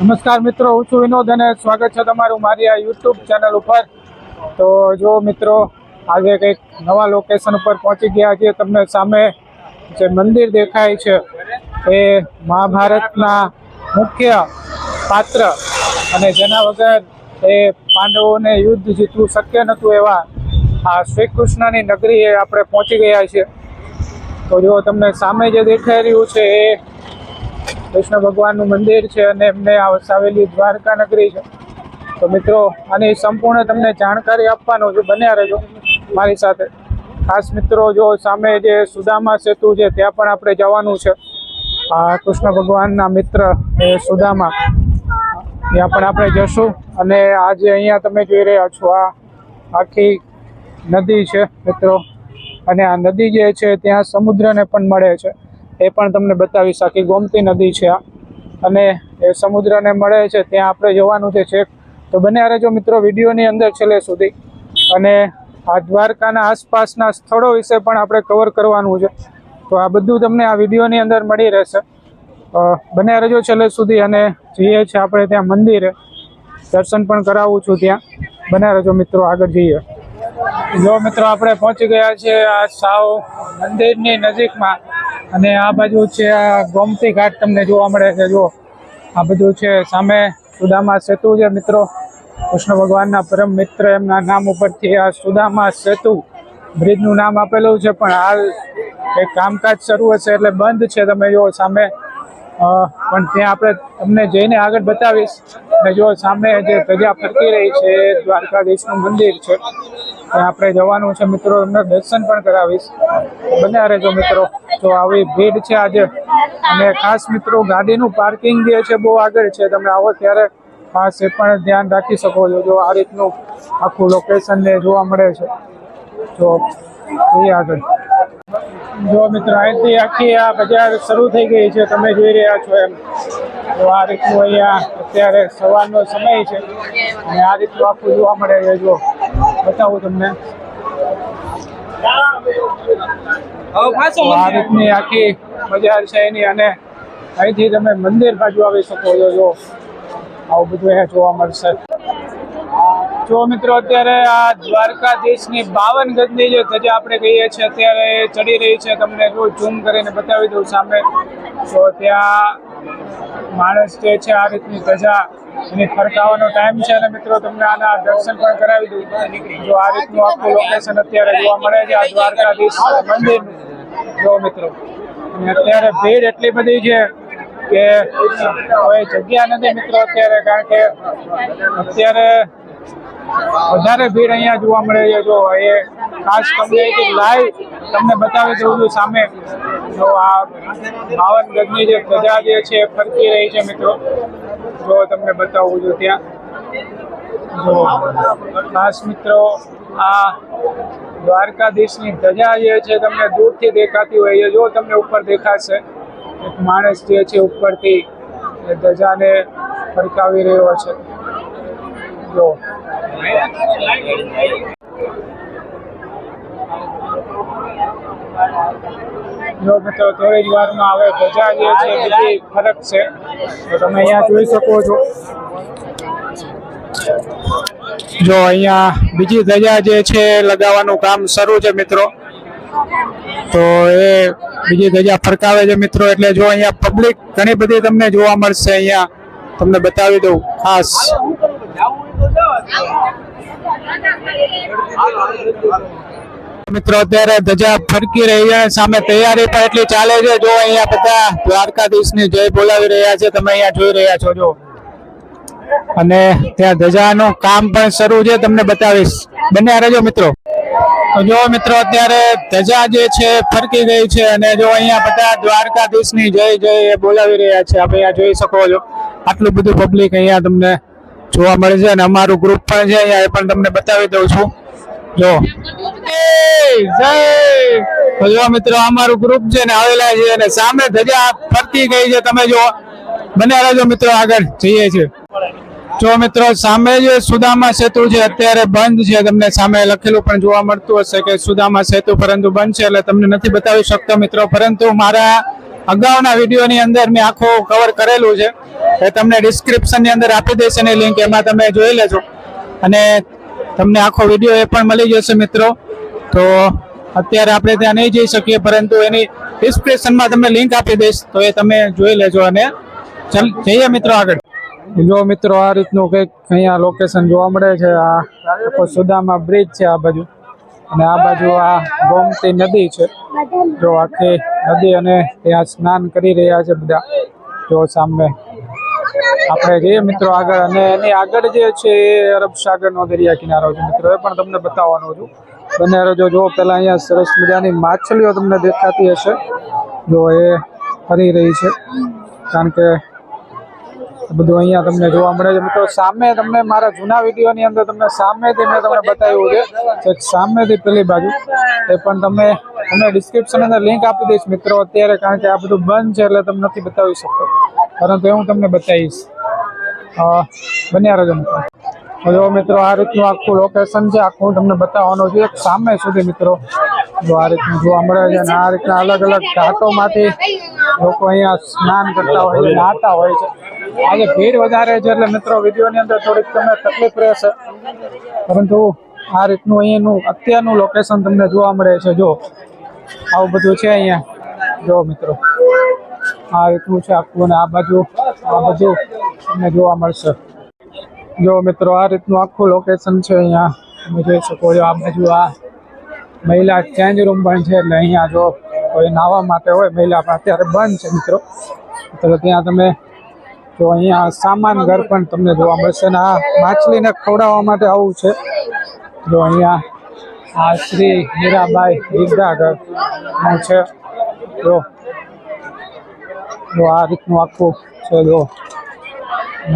નમસ્કાર મિત્રો, હું છું વિનોદ અને સ્વાગત છે તમારું મારી આ યુટ્યુબ ચેનલ ઉપર. તો જો મિત્રો, આજે કંઈક નવા લોકેશન ઉપર પહોંચી ગયા છીએ, તમને સામે જે મંદિર દેખાય છે, એ મહાભારતના મુખ્ય પાત્ર અને જેના વગર એ પાંડવોને યુદ્ધ જીતવું શક્ય નહોતું એવા આ શ્રી કૃષ્ણની નગરીએ આપણે પહોંચી ગયા છીએ. તો જો તમને સામે જે દેખાઈ રહ્યું છે, એ કૃષ્ણ ભગવાનનું મંદિર છે અને એમને આ વસાવેલી દ્વારકા નગરી છે. તો મિત્રો, આની સંપૂર્ણ તમને જાણકારી આપવાનો છે. બન્યા રહેજો મારી સાથે. ખાસ મિત્રો, જો સામે જે સુદામા સેતુ છે, ત્યાં પણ આપણે જવાનું છે. આ કૃષ્ણ ભગવાનના મિત્ર એ સુદામા. ત્યાં પણ આપણે જશું અને આજે અહીંયા તમે જોઈ રહ્યા છો, આ આખી નદી છે મિત્રો. અને આ નદી જે છે, ત્યાં સમુદ્રને પણ મળે છે. એ પણ તમને બતાવીશ. આખી ગોમતી નદી છે આ. અને એ સમુદ્રને મળે છે, ત્યાં આપણે જવાનું છે તો બને રહેજો મિત્રો, વિડીયોની અંદર છેલ્લે સુધી. અને આ દ્વારકાના આસપાસના સ્થળો વિશે પણ આપણે કવર કરવાનું છે. તો આ બધું તમને આ વિડીયોની અંદર મળી રહેશે. બને રહેજો છેલ્લે સુધી અને જઈએ છીએ આપણે ત્યાં મંદિરે. દર્શન પણ કરાવું છું ત્યાં. બને રહેજો મિત્રો, આગળ જઈએ. જો મિત્રો, આપણે પહોંચી ગયા છીએ આ સાવ મંદિરની નજીકમાં. અને આ બાજુ છે આ ગોમતી ઘાટ તમને જોવા મળે છે. જો આ બધું છે સામે સુદામા સેતુ છે મિત્રો. કૃષ્ણ ભગવાનના પરમ મિત્ર એમના નામ ઉપરથી આ સુદામા સેતુ બ્રિજનું નામ આપેલું છે. પણ હાલ એ કામકાજ શરૂ હશે એટલે બંધ છે. તમે જો સામે પણ ત્યાં આપણે તમને જઈને આગળ બતાવીશ. અને જો સામે જે ધજા ફરતી રહી છે દ્વારકાધીશનું મંદિર છે. ત્યાં આપણે જવાનું છે મિત્રો, એમને દર્શન પણ કરાવીશ. બધા રહેજો મિત્રો તો આવી ભીડ છે આજે. અને ખાસ મિત્રો, ગાડીનું પાર્કિંગ જે છે બહુ આગળ છે. તમે આવો ત્યારે ખાસ એ પણ ધ્યાન રાખી શકો છો. જો આ રીતનું આખું લોકેશન ને જોવા મળે છે. તો એ આગળ. જો મિત્રો, અહીંથી આખી આ બજાર શરૂ થઈ ગઈ છે. તમે જોઈ રહ્યા છો એમ. તો આ રીતનું અહીંયા અત્યારે સવારનો સમય છે. અને આ રીતનું આખું જોવા મળે છે, જો. બતાવું તમને. આ રીતની આખી બજાર છે એની અને અહીંથી તમે મંદિર બાજુ આવી શકો છો જો આવું બધું અહીંયા જોવા મળશે. જો મિત્રો અત્યારે આ દ્વારકાધીશની બાવન ગજની જે ધજા આપણે કહીએ છીએ, અત્યારે ચડી રહી છે. તમને જો ઝૂમ કરીને બતાવી દઉં સામે. તો ત્યાં માણસ જે છે આ રીતની ધજા એની ફરકાવાનો ટાઈમ છે અને મિત્રો તમને આના દર્શન પણ કરાવી દઉં. જો આ રીતનું આખું લોકેશન અત્યારે જોવા મળે છે, આ દ્વારકાધીશ મંદિર. જો મિત્રો, અને અત્યારે ભીડ એટલી બધી છે કે હવે જગ્યા નથી મિત્રો અત્યારે, કારણ કે અત્યારે વધારે ભીડ અહીંયા જોવા મળે છે. જો એ ખાસ તમને લાઈવ તમને બતાવી દઉં છું સામે. જો આ બાવન ગજની જે ધજા જે છે એ ફરકી રહી છે મિત્રો. જો તમને બતાવું છું ત્યાં. જો ખાસ મિત્રો, આ દ્વારકાધીશની ધજા જે છે તમને દૂરથી દેખાતી હોય છે. જો તમને ઉપર દેખાશે, એક માણસ જે છે ઉપરથી ધજાને ફરકાવી રહ્યો છે. જો જો મિત્રો થોડી બીજી તમે અહીંયા જોઈ શકો છો. જો અહીંયા બીજી ધજા જે છે, લગાવવાનું કામ શરૂ છે, મિત્રો. તો એ બીજી ધજા ફરકાવે છે, મિત્રો. એટલે જો અહીંયા પબ્લિક ઘણી બધી તમને જોવા મળશે અહીંયા. તમને બતાવી દઉં. ખાસ. મિત્રો, અત્યારે ધજા ફરકી રહ્યા સામે તૈયારી પણ એટલી ચાલે છે. જો અહીંયા બધા દ્વારકાધીશની જય બોલાવી રહ્યા છે, તમે અહીંયા જોઈ રહ્યા છો, જો. અને ત્યાં ધજાનું કામ પણ શરૂ છે, તમને બતાવીશ. બંને રહેજો મિત્રો. તો જો, મિત્રો, અત્યારે ધજા જે છે, ફરકી ગઈ છે, અને જો અહીંયા બધા દ્વારકાધીશની જય જય એ બોલાવી રહ્યા છે. આપણે અહીંયા જોઈ શકો છો. આટલું બધું પબ્લિક અહીંયા તમને જોવા મળે છે અને અમારું ગ્રુપ પણ છે, અહીંયા એ પણ તમને બતાવી દઉં છું. જો. જો મિત્રો, અમારું ગ્રુપ છે ને આવેલા છે અને સામે ધજા ફરતી ગઈ છે. તમે જો બને રહેજો મિત્રો આગળ જઈએ છીએ. જો મિત્રો, સામે જે સુદામા સેતુ છે, અત્યારે બંધ છે. તમને સામે લખેલું પણ જોવા મળતું હશે કે સુદામા સેતુ પરંતુ બંધ છે એટલે તમને નથી બતાવી શકતો મિત્રો. પરંતુ મારા અગાઉના વિડીયોની અંદર મેં આખો કવર કરેલું છે. એ તમને ડિસ્ક્રિપ્શનની અંદર આપી દઈશ એની લિંક એમાં તમે જોઈ લેજો. અને તમને આખો વીડિયો એ પણ મળી જશે મિત્રો. તો અત્યારે આપણે ત્યાં નહીં જઈ શકીએ, પરંતુ એની ડિસ્ક્રિપ્શનમાં તમને લિંક આપી દઈશ. તો એ તમે જોઈ લેજો અને ચાલ, જઈએ મિત્રો આગળ. જો મિત્રો આ રીતનું કંઈક અહીંયા લોકેશન જોવા મળે છે, આ સુદામા બ્રિજ છે આ બાજુ. અને આ બાજુ આ ગોમતી નદી છે. જો આખી નદી અને ત્યાં સ્નાન કરી રહ્યા છે બધા. જો સામે આપણે જઈએ મિત્રો આગળ. અને એની આગળ જે છે એ અરબ સાગરનો દરિયા કિનારો છે મિત્રો. એ પણ તમને બતાવવાનો છું. બંને રજો જો પહેલાં અહીંયા સરસ મજાની માછલીઓ તમને દેખાતી હશે. જો એ ફરી રહી છે. કારણ કે બધું અહીંયા તમને જોવા મળે છે. મિત્રો, સામે તમને મારા જૂના વિડીયોની અંદર તમને સામેથી મેં તમને બતાવ્યું છે. સામેથી પેલી બાજુ. એ પણ તમે, તમને ડિસ્ક્રિપ્શન અંદર લિંક આપી દઈશ મિત્રો અત્યારે, કારણ કે આ બધું બંધ છે એટલે તમને નથી બતાવી શકતો. પરંતુ હું તમને બતાવીશ. બન્યા રજો મિત્રો. જો મિત્રો આ રીતનું આખું લોકેશન છે, આખું હું તમને બતાવવાનું છું. એક સામે સુધી મિત્રો, જો આ રીતનું જોવા મળે છે અને આ રીતના અલગ અલગ ઘાટોમાંથી લોકો અહીંયા સ્નાન કરતા હોય છે, નાહતા હોય છે. આજે ભીડ વધારે છે એટલે મિત્રો વિડીયોની અંદર થોડીક તમને તકલીફ રહેશે. પરંતુ આ રીતનું અહીંયાનું અત્યારનું લોકેશન તમને જોવા મળે છે. જો આવું બધું છે અહીંયા. જો મિત્રો. આ રીતનું છે આખું અને આ બાજુ, આ બધું તમને જોવા મળશે. જો મિત્રો, આ રીતનું આખું લોકેશન છે અહીંયા. તમે જોઈ શકો છો આ બાજુ આ મહિલા ચેન્જ રૂમ પણ છે એટલે અહીંયા જો કોઈ નાહવા માટે હોય, મહિલા પણ અત્યારે બંધ છે મિત્રો. તો ત્યાં તમે જો અહીંયા સામાન ઘર પણ તમને જોવા મળશે અને આ માછલીને ખવડાવવા માટે આવું છે. જો અહીંયા આ શ્રી મીરાબાઈ ગીરધા નું છે. જો જો આ રીતનું આખું છે જો.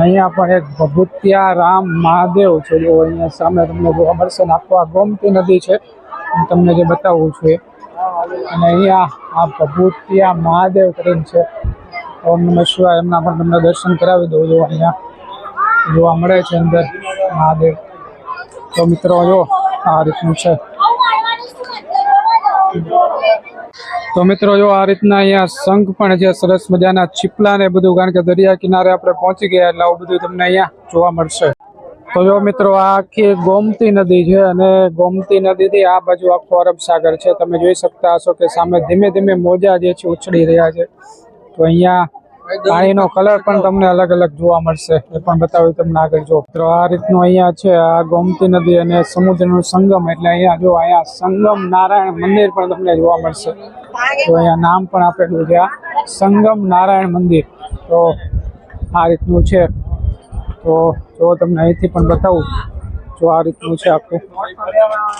અહીંયા પણ એક ભભૂતિયા રામ મહાદેવ છે જો, અહીંયા સામે તમને જોવા મળશે આખું આ ગોમતી નદી છે. હું તમને જે બતાવું છું અને અહીંયા આ ભભૂતિયા મહાદેવ કરીને છે. ઓમ નમઃ શિવાય, એમના પણ તમને દર્શન કરાવી દઉં જો અહીંયા. જોવા મળે છે અંદર મહાદેવ. તો મિત્રો, જો આ રીતનું છે. તો મિત્રો, જો આ રીતના અહીંયા શંખ પણ છે, સરસ મજાના ચીપલા ને બધું, કારણ કે દરિયા કિનારે આપણે પહોંચી ગયા એટલે આવું બધું તમને અહીંયા જોવા મળશે. તો જો મિત્રો, આ આખી ગોમતી નદી છે અને ગોમતી નદીથી આ બાજુ આખો અરબ સાગર છે. તમે જોઈ શકતા હશો કે સામે ધીમે ધીમે મોજા જે છે, ઉછળી રહ્યા છે. તો અહીંયા પાણીનો કલર પણ તમને અલગ અલગ જોવા મળશે. એ પણ બતાવ્યું તમને આગળ જો. તો આ રીતનું અહીંયા છે, આ ગોમતી નદી અને સમુદ્રનું સંગમ. એટલે અહીંયા જો, અહીંયા સંગમ નારાયણ મંદિર પણ તમને જોવા મળશે. તો અહીંયા નામ પણ આપેલું છે, આ સંગમ નારાયણ મંદિર. તો આ રીતનું છે. તો જો તમને અહીંથી પણ બતાવું, જો આ રીતનું છે આખું.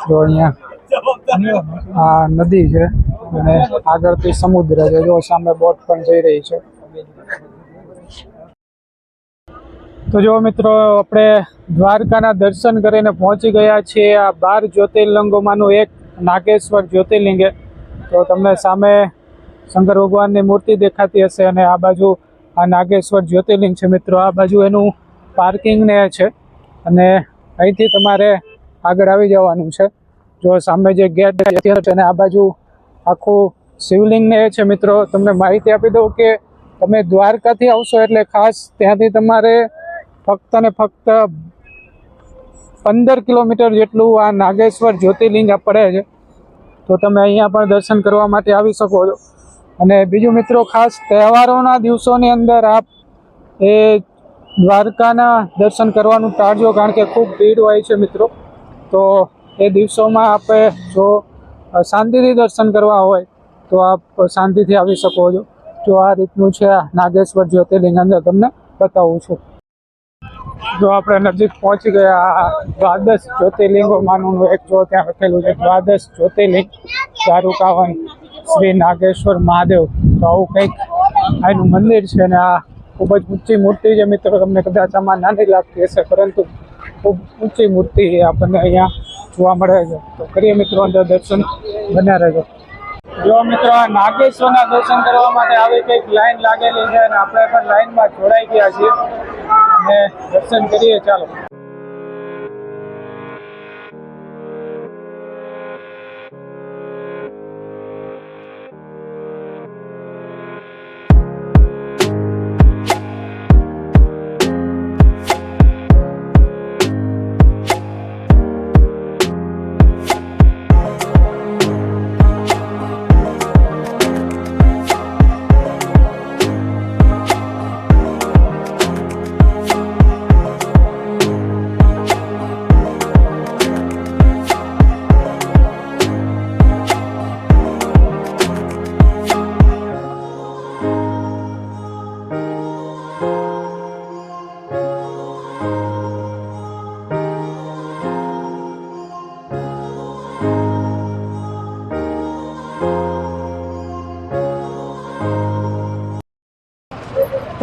જો અહીંયા આ નદી છે અને આગળથી સમુદ્ર છે. જો સામે બોટ પણ જઈ રહી છે. તો જો મિત્રો, આપણે દ્વારકાના દર્શન કરીને પહોંચી ગયા છીએ આ બાર જ્યોતિર્લિંગોમાંનું એક, નાગેશ્વર જ્યોતિર્લિંગે. તો તમને સામે શંકર ભગવાનની મૂર્તિ દેખાતી હશે અને આ બાજુ આ નાગેશ્વર જ્યોતિર્લિંગ છે મિત્રો. આ બાજુ એનું પાર્કિંગ ને છે અને અહીંથી તમારે આગળ આવી જવાનું છે. જો સામે જે ગેટ છે અને આ બાજુ આખું શિવલિંગ ને છે મિત્રો. તમને માહિતી આપી દઉં કે તમે દ્વારકાથી આવશો એટલે ખાસ ત્યાંથી તમારે ફક્ત ને ફક્ત પંદર કિલોમીટર જેટલું આ નાગેશ્વર જ્યોતિર્લિંગ પડે છે. તો તમે અહીંયા પણ દર્શન કરવા માટે આવી શકો છો. અને બીજું મિત્રો, ખાસ તહેવારોના દિવસોની અંદર આપ એ દ્વારકાના દર્શન કરવાનું ટાળજો, કારણ કે ખૂબ ભીડ હોય છે મિત્રો. તો એ દિવસોમાં આપણે જો શાંતિથી દર્શન કરવા હોય, તો આપ શાંતિથી આવી શકો છો. જો આ રીતનું છે નાગેશ્વર જ્યોતિર્લિંગ અંદર તમને બતાવું છું. જો આપણે નજીક પહોંચી ગયા દ્વાદશ જ્યોતિર્લિંગોમાંનું એક, જો ત્યાં લખેલું છે, દ્વાદશ જ્યોતિર્લિંગ દારૂકાવન શ્રી નાગેશ્વર મહાદેવ. તો આવું કંઈક આનું મંદિર છે ને આ ખૂબ જ ઊંચી મૂર્તિ છે મિત્રો, તમને કદાચ આમાં નાની લાગતી હશે, પરંતુ ખૂબ ઊંચી મૂર્તિ આપણને અહીંયા જોવા મળે છે. તો કરીએ મિત્રો અંદર દર્શન, બન્યા રહેજો. જો મિત્રો નાગેશ્વરના દર્શન કરવા માટે આવી કંઈક લાઈન લાગેલી છે અને આપણે પણ લાઈનમાં જોડાઈ ગયા છીએ. અને દર્શન કરીએ, ચાલો.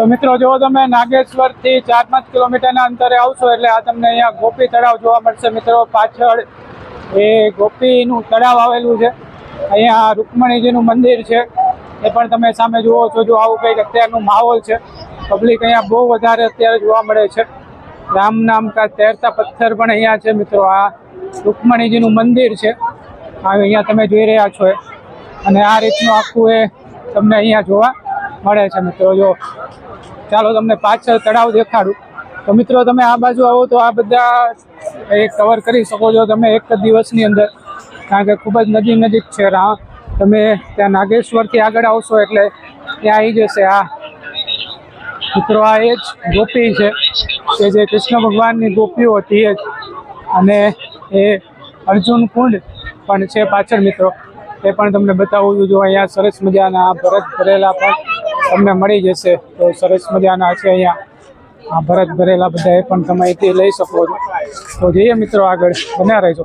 તો મિત્રો જો તમે નાગેશ્વરથી ચાર પાંચ કિલોમીટરના અંતરે આવશો એટલે આ તમને અહીંયા ગોપી તળાવ જોવા મળશે. મિત્રો, પાછળ એ ગોપીનું તળાવ આવેલું છે. અહીંયા રૂકમણીજીનું મંદિર છે. એ પણ તમે સામે જુઓ છો, જો આવું કંઈક અત્યારનું માહોલ છે. પબ્લિક અહીંયા બહુ વધારે અત્યારે જોવા મળે છે. રામ નામ કા તૈરતા પથ્થર પણ અહીંયા છે, મિત્રો. આ રૂકમણીજીનું મંદિર છે. અહીંયા તમે જોઈ રહ્યા છો અને આ રીતનું આખું એ તમને અહીંયા જોવા મળે છે, મિત્રો. જો ચાલો તમને પાછળ તળાવ દેખાડું. તો મિત્રો, તમે આ બાજુ આવો તો આ બધા એ કવર કરી શકો છો તમે એક જ દિવસની અંદર. કારણ કે ખૂબ જ નજીક નજીક છે રા તમે ત્યાં નાગેશ્વરથી આગળ આવશો એટલે ત્યાં આવી જશે આ. મિત્રો, આ એ જ ગોપી છે કે જે કૃષ્ણ ભગવાનની ગોપીઓ હતી જ. અને એ અર્જુન કુંડ પણ છે પાછળ મિત્રો. એ પણ તમને બતાવું છું જો અહીંયા સરસ મજાના ભરત ભરેલા પણ તમને મળી જશે. તો સરસ મજાના છે અહીંયા. આ ભરત ભરેલા બધા એ પણ તમે અહીંથી લઈ શકો છો. તો જઈએ મિત્રો આગળ. બન્યા રહેજો.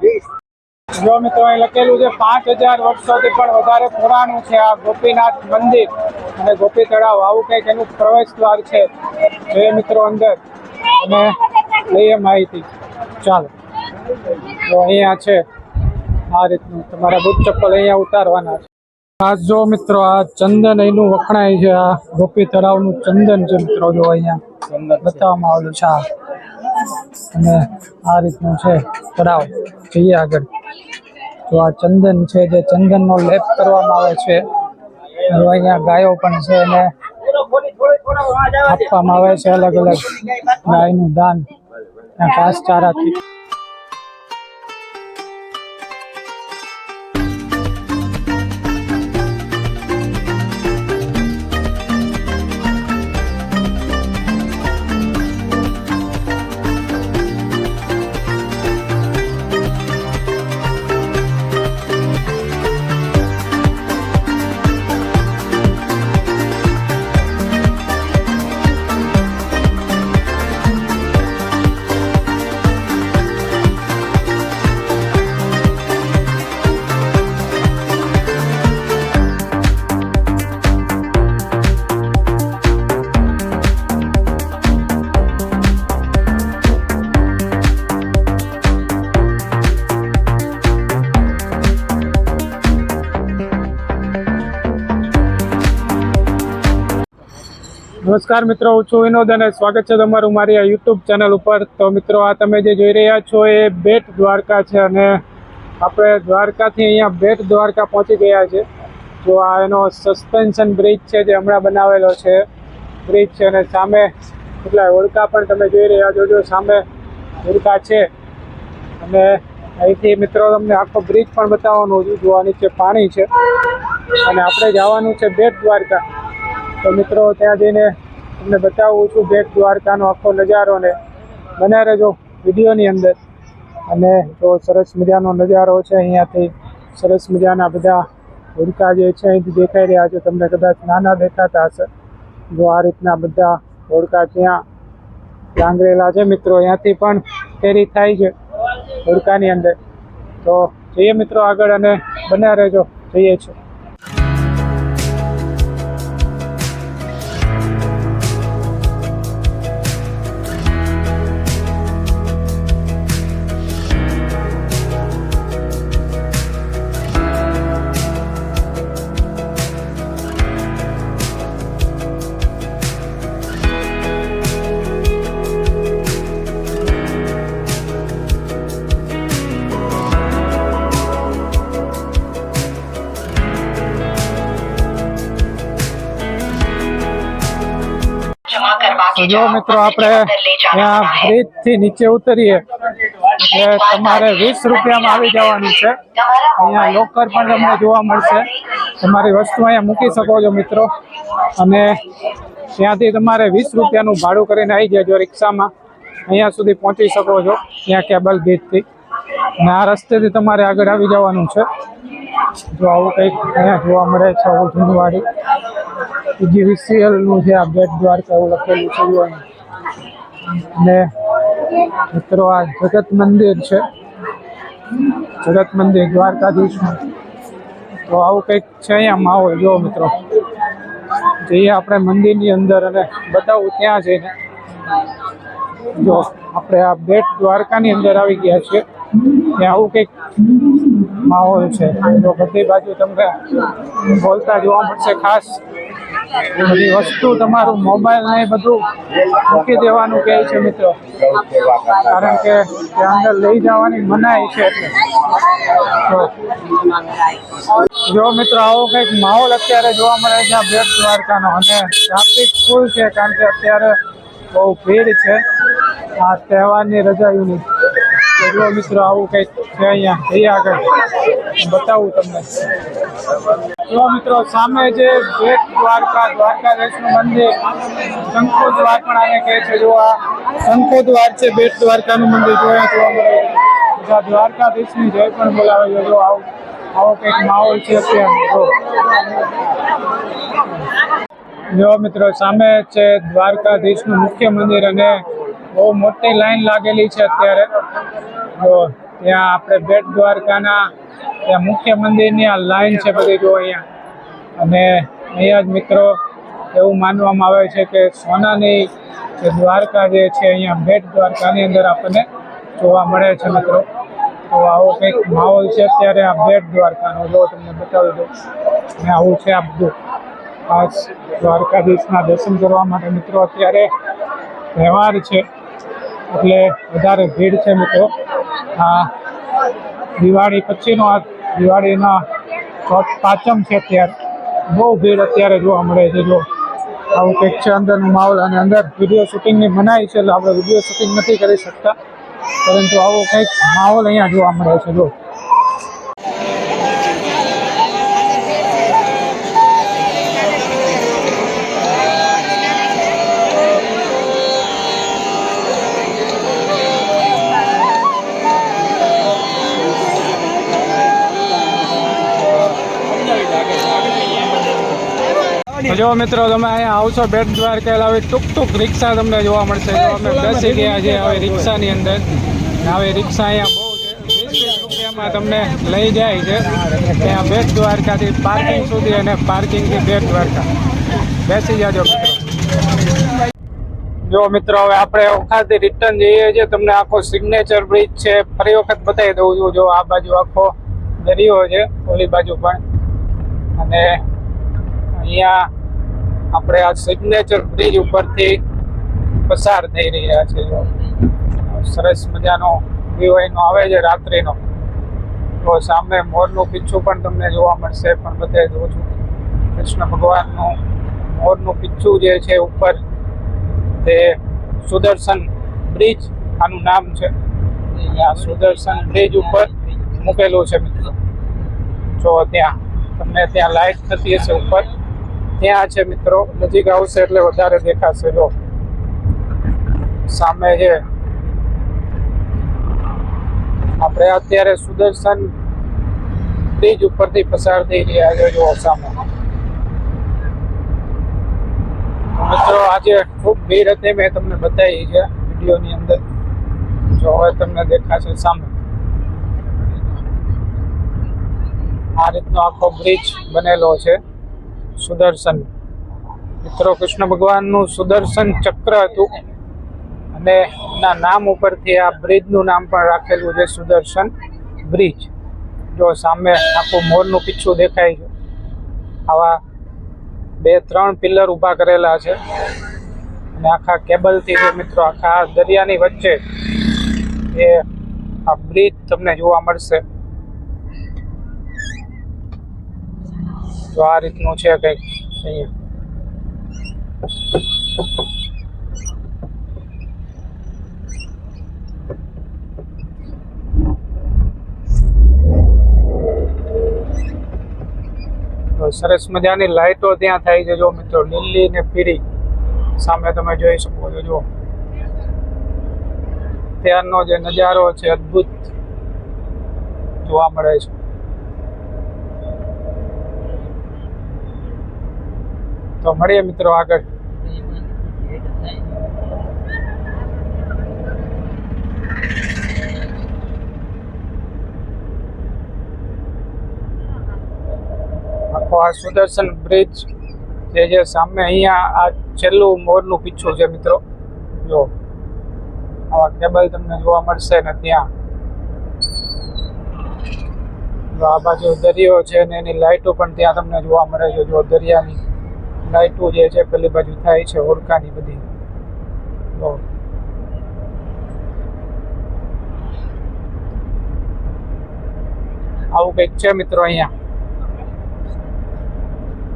જો મિત્રો અહીં લખેલું છે, પાંચ હજાર વર્ષોથી પણ વધારે પુરાણું છે આ ગોપીનાથ મંદિર. અને ગોપી તળાવ, આવું કંઈક એનું પ્રવેશ દ્વાર છે. જોઈએ મિત્રો અંદર. અને લઈએ માહિતી. ચાલો. તો અહીંયા છે. આ રીતનું તમારા બુટ ચપ્પલ અહીંયા ઉતારવાના છે. આ જો મિત્રો આ ચંદન એનું વખણાય છે આ ગોપી તળાવનું ચંદન છે મિત્રો જો અહીંયા બતાવવામાં આવેલું છે આ. અને આ રીતનું છે તળાવ. જઈએ આગળ. તો આ ચંદન છે જે ચંદનનો લેપ કરવામાં આવે છે. અહીંયા ગાયો પણ છે અને આપવામાં આવે છે અલગ અલગ ગાયનું દાન. ઘાસચારાથી નમસ્કાર મિત્રો, હું છું વિનોદ અને સ્વાગત છે તમારું મારી આ યુટ્યુબ ચેનલ ઉપર. તો મિત્રો, આ તમે જે જોઈ રહ્યા છો એ બેટ દ્વારકા છે અને આપણે દ્વારકાથી અહીંયા બેટ દ્વારકા પહોંચી ગયા છે. જો આ એનો સસ્પેન્શન બ્રિજ છે જે હમણાં બનાવેલો છે બ્રિજ છે અને સામે કેટલા હોડકા પણ તમે જોઈ રહ્યા છો. જો સામે હોડકા છે અને અહીંથી મિત્રો, તમને આખો બ્રિજ પણ બતાવવાનું છું. જો નીચે પાણી છે અને આપણે જવાનું છે બેટ દ્વારકા. તો મિત્રો, ત્યાં જઈને તમને બતાવું છું બેટ દ્વારકાનો આખો નજારો ને બને રહેજો વિડીયોની અંદર. અને જો સરસ મજાનો નજારો છે અહીંયાથી. સરસ મજાના બધા હોડકા જે છે અહીંથી દેખાઈ રહ્યા છે. તમને કદાચ નાના દેખાતા હશે. જો આ રીતના બધા હોડકા ત્યાં ડાંગરેલા છે મિત્રો. અહીંયાથી પણ ફેરી થાય છે હોડકાની અંદર. તો જઈએ મિત્રો આગળ અને બન્યા રહેજો જઈએ છીએ. જો મિત્રો આપણે ત્યાં બ્રિજથી નીચે ઉતરીએ, એટલે તમારે વીસ રૂપિયામાં આવી જવાનું છે. અહીંયા લોકર પણ તમને જોવા મળશે. તમારી વસ્તુ અહીંયા મૂકી શકો છો મિત્રો. અને ત્યાંથી તમારે વીસ રૂપિયાનું ભાડું કરીને આવી જજો રિક્ષામાં. અહીંયા સુધી પહોંચી શકો છો, ત્યાં કેબલ બ્રિજથી. અને આ રસ્તેથી તમારે આગળ આવી જવાનું છે. જો આવું કંઈક અહીંયા જોવા મળે છે, આવું જૂનવાડી જીવીસીએલનું છે, આ બેટ દ્વારકા એવું લખેલું છે અને મિત્રો, આ જગત મંદિર છે. જગત મંદિર દ્વારકાધીશનું તો આવું કંઈક છે અહીંયા માહોલ, જો મિત્રો. જઈએ આપણે મંદિરની અંદર અને બતાવું ત્યાં જઈને. જો આપણે આ બેટ દ્વારકાની અંદર આવી ગયા છીએ. ત્યાં આવું કંઈક માહોલ છે. તો બધી બાજુ તમને બોલતા જોવા મળશે ખાસ. બધી વસ્તુ તમારું મોબાઈલ ને બધું મૂકી દેવાનું કહે છે મિત્રો. કારણ કે ત્યાં અંદર લઈ જવાની મનાઈ છે એટલે. જો મિત્રો આવો કંઈક માહોલ અત્યારે જોવા મળે છે બેટ દ્વારકાનો. અને ટ્રાફિક ફૂલ છે કારણ કે અત્યારે બહુ ભીડ છે. આ તહેવારની રજાઓની જો મિત્રો, આવું કંઈક છે અહીંયા? જઈએ આગળ. બતાવું તમને. જો મિત્રો, સામે જે બેટ દ્વારકા દ્વારકાધીશનું મંદિર શંકુ દ્વાર પણ આને કહે છે. જો આ શંકુ દ્વાર છે, બેટ દ્વારકાનું મંદિર જોયા જોવા મળે. બધા દ્વારકાધીશની જય પણ બોલાવે છે. જો આવું, આવો કંઈક માહોલ છે અત્યારે જો મિત્રો, સામે છે દ્વારકાધીશનું મુખ્ય મંદિર અને બહુ મોટી લાઈન લાગેલી છે અત્યારે. જો ત્યાં આપણે બેટ દ્વારકાના ત્યાં મુખ્ય મંદિરની આ લાઈન છે બધી જો અહીંયા. અને અહીંયા જ મિત્રો એવું માનવામાં આવે છે કે સોનાની જે દ્વારકા જે છે અહીંયા બેટ દ્વારકાની અંદર આપણને જોવા મળે છે મિત્રો. તો આવો કંઈક માહોલ છે અત્યારે આ બેટ દ્વારકાનો. જો તમને બતાવી દઉં. અને આવું છે આ બધું. ખાસ દ્વારકાધીશના દર્શન કરવા માટે મિત્રો અત્યારે તહેવાર છે. એટલે વધારે ભીડ છે મિત્રો. આ દિવાળી પછીનો આ દિવાળીના ચોથ પાંચમ છે અત્યારે. બહુ ભીડ અત્યારે જોવા મળે છે. જો આવું કંઈક છે અંદરનો માહોલ અને અંદર વીડિયો શૂટિંગની મનાઈ છે એટલે આપણે વીડિયો શૂટિંગ નથી કરી શકતા. પરંતુ આવો કંઈક માહોલ અહીંયા જોવા મળે છે. જો જો મિત્રો તમે અહીંયા આવશો બેટ દ્વારકા એટલે આવી ટૂંક ટૂંક રિક્ષા તમને જોવા મળશે. જો અમે બેસી ગયા છે હવે રિક્ષાની અંદર. હવે રિક્ષા અહીંયા બહુ છે. વીસ રૂપિયામાં તમને લઈ જાય છે. ત્યાં બેટ દ્વારકાથી પાર્કિંગ સુધી અને પાર્કિંગથી બેટ દ્વારકા. બેસી જાજો મિત્રો. જો મિત્રો હવે આપણે ઓખાથી રિટર્ન જઈએ છીએ. તમને આખો સિગ્નેચર બ્રિજ છે. ફરી વખત બતાવી દઉં છું. જો આ બાજુ આખો દરિયો છે ઓલી બાજુ પણ. અને અહીંયા આપણે આ સિગ્નેચર બ્રિજ ઉપરથી પસાર થઈ રહ્યા છે સરસ મજાનો વ્યૂ આવે છે રાત્રિનો. તો સામે મોરનું પીછું પણ તમને જોવા મળશે, પણ બધે જોઉં છું કૃષ્ણ ભગવાનનું મોરનું પીછું જે છે ઉપર તે સુદર્શન બ્રિજ આનું નામ છે. આ સુદર્શન બ્રિજ ઉપર મૂકેલું છે મિત્રો. જો ત્યાં, તમને ત્યાં લાઈટ થતી હશે ઉપર. ત્યાં છે મિત્રો. નજીક આવશે એટલે વધારે દેખાશે. જો. સામે છે. આપણે અત્યારે સુદર્શન બ્રિજ ઉપરથી પસાર થઈ રહ્યા જો સામે. મિત્રો, આજે ખૂબ ભીડ હતી, મેં તમને બતાવી છે વિડીયોની અંદર. જો હવે તમને દેખાશે સામે. આ રીતનો આખો બ્રિજ બનેલો છે. સુદર્શન. મિત્રો, કૃષ્ણ ભગવાનનું સુદર્શન ચક્ર હતું અને એના નામ ઉપરથી આ બ્રિજનું નામ પણ રાખેલું છે સુદર્શન બ્રિજ. જો સામે આખું મોરનું પીછું દેખાય છે. આવા બે, ત્રણ પિલર ઊભા કરેલા છે. અને આખા કેબલથી જે મિત્રો, આખા દરિયાની વચ્ચે એ આ બ્રિજ તમને જોવા મળશે. તો આ રીતનું છે કંઈક અહીંયા. સરસ મજાની લાઈટો ત્યાં થાય છે. જો મિત્રો લીલી ને પીળી સામે તમે જોઈ શકો છો જો ત્યારનો જે નજારો છે અદ્ભુત જોવા મળે છે. તો મળીએ મિત્રો આગળ. આખો આ સુદર્શન બ્રિજ જે છે, સામે અહીંયા આ છેલ્લું મોરનું પીછું છે મિત્રો. જો, આવા કેબલ તમને જોવા મળશે ને ત્યાં. જો આ બાજુ દરિયો છે ને એની લાઇટો પણ ત્યાં તમને જોવા મળે છે. જો દરિયાની લાઇટો જે છે, પેલી બાજુ થાય છે ઓળખાની બધી. આવું કંઈક છે મિત્રો અહીંયા?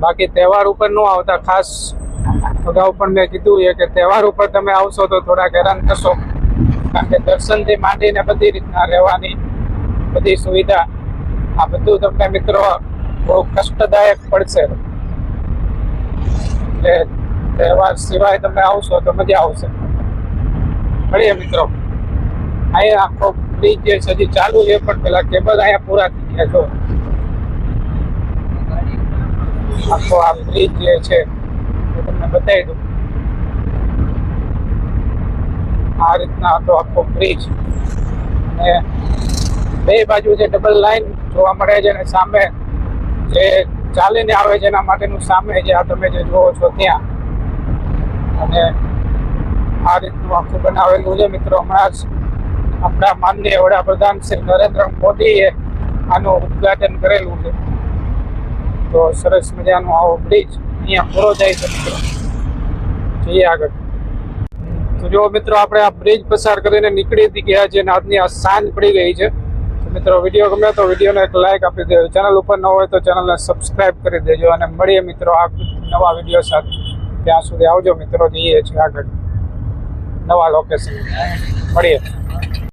બાકી તહેવાર ઉપર ન આવતા ખાસ અગાઉ પણ મેં કીધું છે કે તહેવાર ઉપર તમે આવશો તો થોડાક હેરાન થશો કારણ કે દર્શનથી માંડીને બધી રીતના રહેવાની બધી સુવિધા આ બધું તમને મિત્રો બહુ કષ્ટદાયક પડશે. એટલે તહેવાર સિવાય તમે આવશો તો મજા આવશે. મળીએ મિત્રો. અહીંયા આખો બ્રિજ જે છે ચાલુ છે, પણ પેલા કેબલ અહીંયા પૂરા થઈ ગયા છો. આખો આ બ્રિજ જે છે, એ તમને બતાવી દઉં. આ રીતના હતો આખો બ્રિજ અને બે બાજુ જે ડબલ લાઈન જોવા મળે છે, અને સામે જે ચાલીને આવે છે, એના માટેનું સામે જે આ તમે જે જોવો છો ત્યાં. અને આ રીતનું આખું બનાવેલું છે, મિત્રો. હમણાં જ આપણા માનનીય વડાપ્રધાન શ્રી નરેન્દ્ર મોદીએ આનું ઉદઘાટન કરેલું છે. તો સરસ મજાનો આવો બ્રિજ અહીંયા પૂરો જાય છે, મિત્રો. જઈએ આગળ. તો જો મિત્રો, આપણે આ બ્રિજ પસાર કરીને નીકળી ગયા છે અને આજની આ સાંજ પડી ગઈ છે. મિત્રો, વીડિયો ગમે તો વિડીયોને એક લાઇક આપી દેજો. ચેનલ ઉપર ન હોય તો ચેનલને સબસ્ક્રાઇબ કરી દેજો અને મળીએ મિત્રો આ નવા વીડિયો સાથે. ત્યાં સુધી આવજો મિત્રો, જઈએ છીએ આગળ. નવા લોકેશન મળીએ.